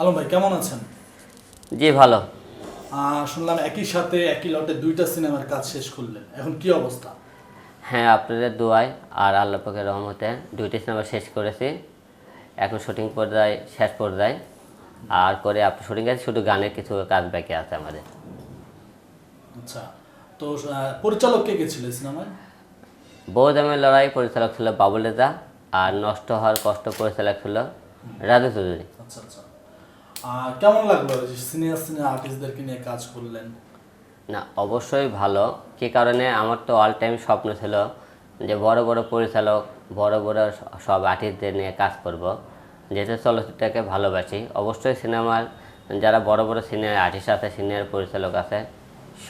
আলম ভাই কেমন আছেন? জি ভালো। শুনলাম একই সাথে একই লটে দুইটা সিনেমার কাজ শেষ করলেন। এখন কি অবস্থা? হ্যাঁ আপনাদের দোয়ায় আর আল্লাহ পাকের রহমতে দুইটি সিনেমা শেষ করেছি। এখন শুটিং পর্যায়ে শেষ পর্যায়ে। আর করে আপনার শুটিং আছে শুধু গানের কিছু কাজ বাকি আছে আমাদের। আচ্ছা তো পরিচালক কে কে ছিল সিনেমায়? বৌদামের লড়াই পরিচালক ছিল বাবুল রেজা আর নষ্ট হওয়ার কষ্ট পরিচালক ছিল রাজু চৌধুরী। আচ্ছা আচ্ছা। কেমন লাগল সিনিয়র সিনিয়র আর্টিস্টদেরকে নিয়ে কাজ করলেন? না, অবশ্যই ভালো। কী কারণে? আমার তো অল টাইম স্বপ্ন ছিল যে বড় বড় পরিচালক, বড় বড় সব আর্টিস্টদের নিয়ে কাজ করব। যেহেতু চলচ্চিত্রকে ভালোবাসি, অবশ্যই সিনেমার যারা বড় বড় সিনিয়র আর্টিস্ট আছে, সিনিয়র পরিচালক আছে,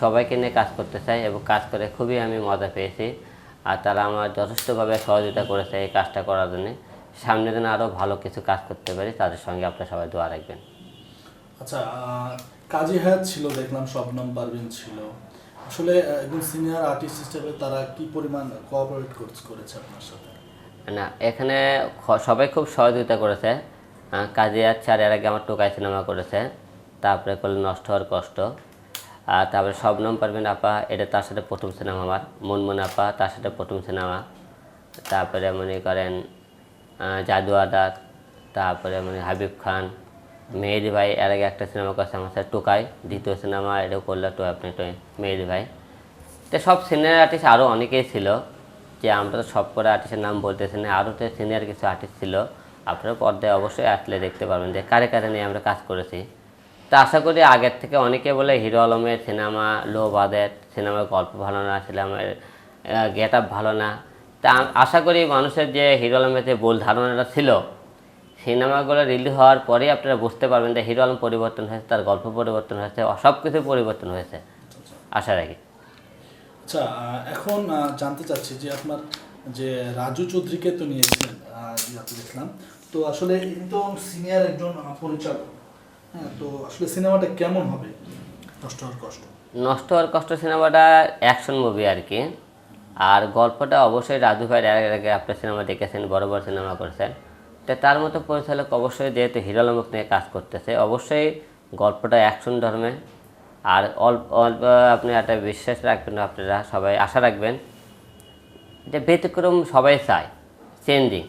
সবাইকে নিয়ে কাজ করতে চাই এবং কাজ করে খুবই আমি মজা পেয়েছি। আর তারা আমার যথেষ্টভাবে সহযোগিতা করেছে এই কাজটা করার জন্য। সামনে দিন আরও ভালো কিছু কাজ করতে পারি, তাদের সঙ্গে আপনারা সবাই দোয়া রাখবেন। আচ্ছা কাজী হায়াত ছিল, দেখলাম শবনম পারভিন ছিল। আসলে একজন সিনিয়র আর্টিস্ট হিসেবে তারা কি পরিমাণ কোঅপারেট করেছে আপনার সাথে? না, এখানে সবাই খুব সহযোগিতা করেছে। কাজী আচ্ছার এর আগে আমার টোকাই সিনেমা করেছে। তারপরে করলেন নষ্ট হওয়ার কষ্ট। আর তারপরে শবনম পারবেন আপা, এটা তার সাথে প্রথম সিনেমা আমার। মনমন আপা, তার সাথে প্রথম সিনেমা। তারপরে মনে করেন জাদু আদাত, তারপরে মানে হাবিব খান। মেহেদি ভাই, এর আগে একটা সিনেমা করছে আমার সাথে, টোকাই। দ্বিতীয় সিনেমা এটাও করল তো আপনি তো মেহেদি ভাই। তো সব সিনিয়র আর্টিস্ট আরও অনেকেই ছিল, যে আমরা তো সব করে আর্টিস্টের নাম বলতেছি না আরও তো সিনিয়র কিছু আর্টিস্ট ছিল। আপনারা পর্দায় অবশ্যই আসলে দেখতে পারবেন যে কারে কারে নিয়ে আমরা কাজ করেছি। তা আশা করি আগের থেকে অনেকে বলে হিরো আলমের সিনেমা লো বাজেট সিনেমার গল্প ভালো না সিনেমার গেট আপ ভালো না। তা আশা করি মানুষের যে হিরো আলমের যে ভুল ধারণাটা ছিল সিনেমাগুলো রিলিজ হওয়ার পরেই আপনারা বুঝতে পারবেন যে হিরো আলম পরিবর্তন হয়েছে তার গল্প পরিবর্তন হয়েছে সব কিছু পরিবর্তন হয়েছে। আশা রাখি। আচ্ছা এখন জানতে চাচ্ছি যে আপনার যে রাজু চৌধুরীকে তো নিয়েছিলেন দেখলাম তো আসলে ইনি তো সিনিয়র একজন পরিচালক। হ্যাঁ তো আসলে সিনেমাটা কেমন হবে? কষ্ট আর কষ্ট। নষ্ট হওয়ার কষ্ট সিনেমাটা অ্যাকশন মুভি আর কি। আর গল্পটা অবশ্যই রাজু ভাই এর আগে আপনার সিনেমা দেখেছেন বড় বড় সিনেমা করেছেন। তো তার মতো পরিচালক অবশ্যই যেহেতু হিরো আলমক নিয়ে কাজ করতেছে অবশ্যই গল্পটা অ্যাকশন ধর্মে। আর অল্প অল্প আপনি একটা বিশ্বাস রাখবেন আপনারা সবাই আশা রাখবেন যে ব্যতিক্রম সবাই চায় চেঞ্জিং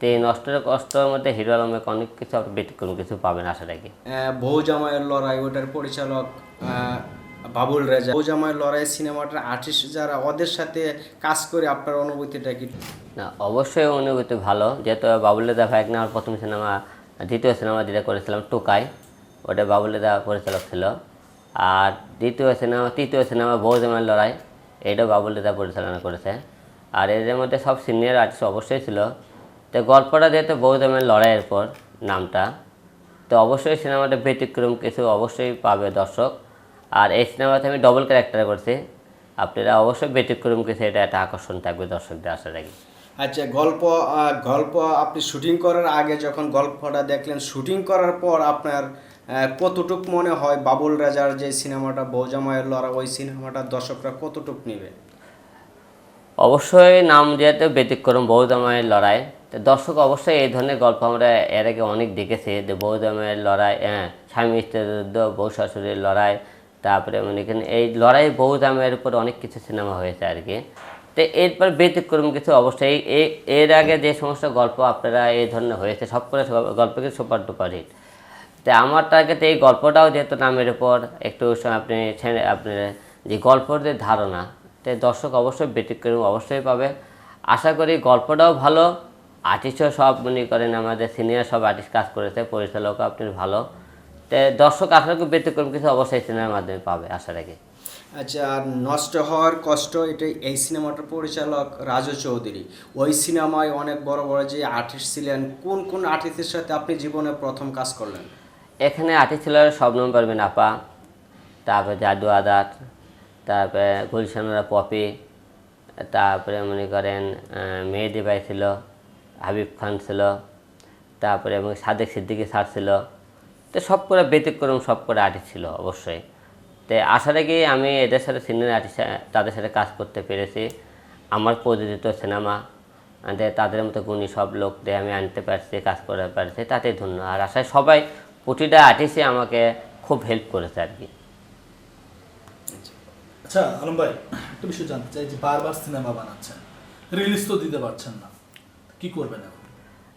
তো এই নষ্টের কষ্টের মধ্যে হিরো আলমের অনেক কিছু ব্যতিক্রম কিছু পাবেন আশা রাখি। আহ, বউ জামাইয়ের লড়াই ওটার পরিচালক বাবুল রেজা। জামাইয়ের লড়াই সিনেমাটার আর্টিস্ট যারা, ওদের সাথে কাজ করে আপনার অনুভূতিটা কি? না, অবশ্যই অনুভূতি ভালো। যেহেতু বাবুল্লেদা ভাইক আমার প্রথম সিনেমা, দ্বিতীয় সিনেমা যেটা করেছিলাম, টোকাই, ওটা বাবুল্লেদা পরিচালক ছিল। আর দ্বিতীয় সিনেমা, তৃতীয় সিনেমা বৌজমের লড়াই এটাও বাবুল্লেদা পরিচালনা করেছে। আর এদের মধ্যে সব সিনিয়র আর্টিস্ট অবশ্যই ছিল। তো গল্পটা যেহেতু বৌজমের লড়াইয়ের পর, নামটা, তো অবশ্যই সিনেমাটা ব্যতিক্রম কিছু অবশ্যই পাবে দর্শক। আর এই সিনেমাতে আমি ডবল ক্যারেক্টার করছি। আপনারা অবশ্যই ব্যতিক্রম কিছু এটা একটা আকর্ষণ থাকবে দর্শকদের আশা রাখি আচ্ছা গল্প গল্প আপনি শুটিং করার আগে যখন গল্পটা দেখলেন শুটিং করার পর আপনার কতটুক মনে হয় বাবুল রাজার যে সিনেমাটা বউ লড়া ওই সিনেমাটা দর্শকরা কতটুক নেবে? অবশ্যই নাম যেহেতু ব্যতিক্রম বৌদামায়ের লড়াই। তো দর্শক অবশ্যই এই ধরনের গল্প আমরা এর আগে অনেক দেখেছি। যে বৌদামায়ের লড়াই হ্যাঁ স্বামী স্ত্রীর যুদ্ধ বউ শাশুড়ির লড়াই তারপরে মানে এখানে এই লড়াই বৌদামের উপর অনেক কিছু সিনেমা হয়েছে আর কি। তো এরপর ব্যতিক্রম কিছু অবশ্যই এর আগে যে সমস্ত গল্প আপনারা এই ধরনের হয়েছে, সব করে গল্প কিছু সুপার ডুপার হিট। তো আমার টার্গেট এই গল্পটাও যেহেতু নামের উপর, একটু আপনি ছেড়ে আপনি যে গল্পের যে ধারণা, তো দর্শক অবশ্যই ব্যতিক্রম অবশ্যই পাবে। আশা করি গল্পটাও ভালো। আর্টিস্টও সব মনে করেন আমাদের সিনিয়র সব আর্টিস্ট কাজ করেছে, পরিচালকও আপনি ভালো। দর্শক আশা করি ব্যতিক্রম কিছু অবশ্যই সিনেমার মাধ্যমে পাবে আশা রাখি। আচ্ছা আর নষ্ট হওয়ার কষ্ট এটা এই সিনেমাটার পরিচালক রাজু চৌধুরী। ওই সিনেমায় অনেক বড় বড় যে আর্টিস্ট ছিলেন কোন কোন আর্টিস্টের সাথে আপনি জীবনে প্রথম কাজ করলেন? এখানে আর্টিস্ট ছিল শবনম পারবেন আপা তারপরে জাদু আদাত তারপরে গুলশানরা পপি তারপরে মনে করেন মেহেদি ভাই ছিল হাবিব খান ছিল তারপরে এবং সাদেক সিদ্দিকি স্যার ছিল। তো সব করে ব্যতিক্রম সব করে আর্টিস্ট ছিল অবশ্যই। তো আশা রাখি আমি এদের সাথে সিনিয়র আর্টিস্ট তাদের সাথে কাজ করতে পেরেছি। আমার প্রযোজিত সিনেমা তাদের মতো গুণী সব লোকদের আমি আনতে পারছি, কাজ করতে পারছি তাতে ধন্য। আর আশায় সবাই প্রতিটা আর্টিস্টই আমাকে খুব হেল্প করেছে আর কি। আচ্ছা আলম ভাই, একটা বিষয় জানতে চাই যে বারবার সিনেমা বানাচ্ছেন রিলিজ তো দিতে পারছেন না, কি করবেন এখন?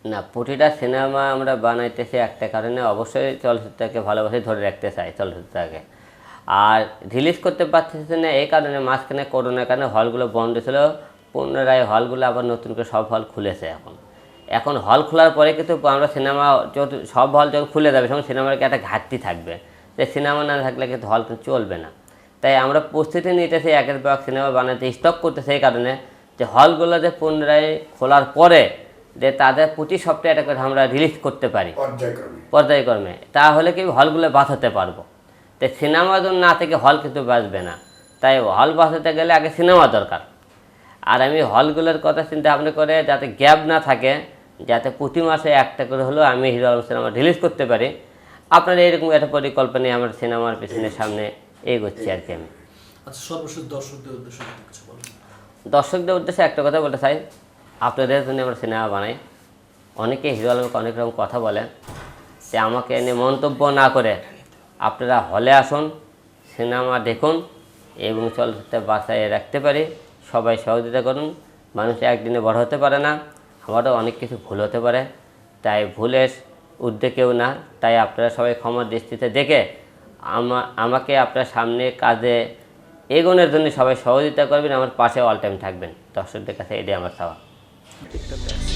না প্রতিটা সিনেমা আমরা বানাইতেছি একটা কারণে অবশ্যই চলচ্চিত্রকে ভালোবাসে, ধরে রাখতে চাই চলচ্চিত্রকে। আর রিলিজ করতে পারতেছি না, এই কারণে মাঝখানে করোনার কারণে হলগুলো বন্ধ ছিল, পুনরায় হলগুলো আবার নতুন করে সব হল খুলেছে এখন। এখন হল খোলার পরে কিন্তু আমরা সিনেমা যত, সব হল যখন খুলে যাবে, তখন সিনেমার কি একটা ঘাটতি থাকবে। যে সিনেমা না থাকলে কিন্তু হল কিন্তু চলবে না। তাই আমরা প্রস্তুতি নিতেছি, একের পর সিনেমা বানাতে স্টক করতেছি এই কারণে যে হলগুলো যে পুনরায় খোলার পরে যে তাদের প্রতি সপ্তাহে একটা করে আমরা রিলিজ করতে পারি। পর্যায়ক্রমে। তাহলে কি হলগুলো বাঁচাতে পারব? তো সিনেমা যদি না থেকে হল কিন্তু বাঁচবে না। তাই হল বাঁচাতে গেলে আগে সিনেমা দরকার। আর আমি হলগুলোর কথা চিন্তা ভাবনা করে যাতে গ্যাপ না থাকে যাতে প্রতি মাসে একটা করে হলেও আমি হিরো আলম সিনেমা রিলিজ করতে পারি আপনারা এরকম একটা পরিকল্পনায় আমার সিনেমার পিছনে সামনে এগোচ্ছি আর কি আমি। আচ্ছা সর্বশেষ দর্শকদের উদ্দেশ্যে যদি কিছু বলেন। দর্শকদের উদ্দেশ্যে একটা কথা বলতে চাই। আপনাদের জন্য আমরা সিনেমা বানাই অনেকে হিরো আলমকে অনেক রকম কথা বলে যে আমাকে এনে মন্তব্য না করে আপনারা হলে আসুন, সিনেমা দেখুন এবং চলচ্চিত্র বাঁচায় রাখতে পারি। সবাই সহযোগিতা করুন। মানুষ একদিনে বড় হতে পারে না, আমারও অনেক কিছু ভুল হতে পারে। তাই ভুলের ঊর্ধ্বে কেউ না। তাই আপনারা সবাই ক্ষমার দৃষ্টিতে দেখে আমা, আমাকে আপনার সামনে কাজে এগোনোর জন্য সবাই সহযোগিতা করবেন। আমার পাশে অল টাইম থাকবেন। দর্শকদের কাছে এটাই আমার চাওয়া। Take the best.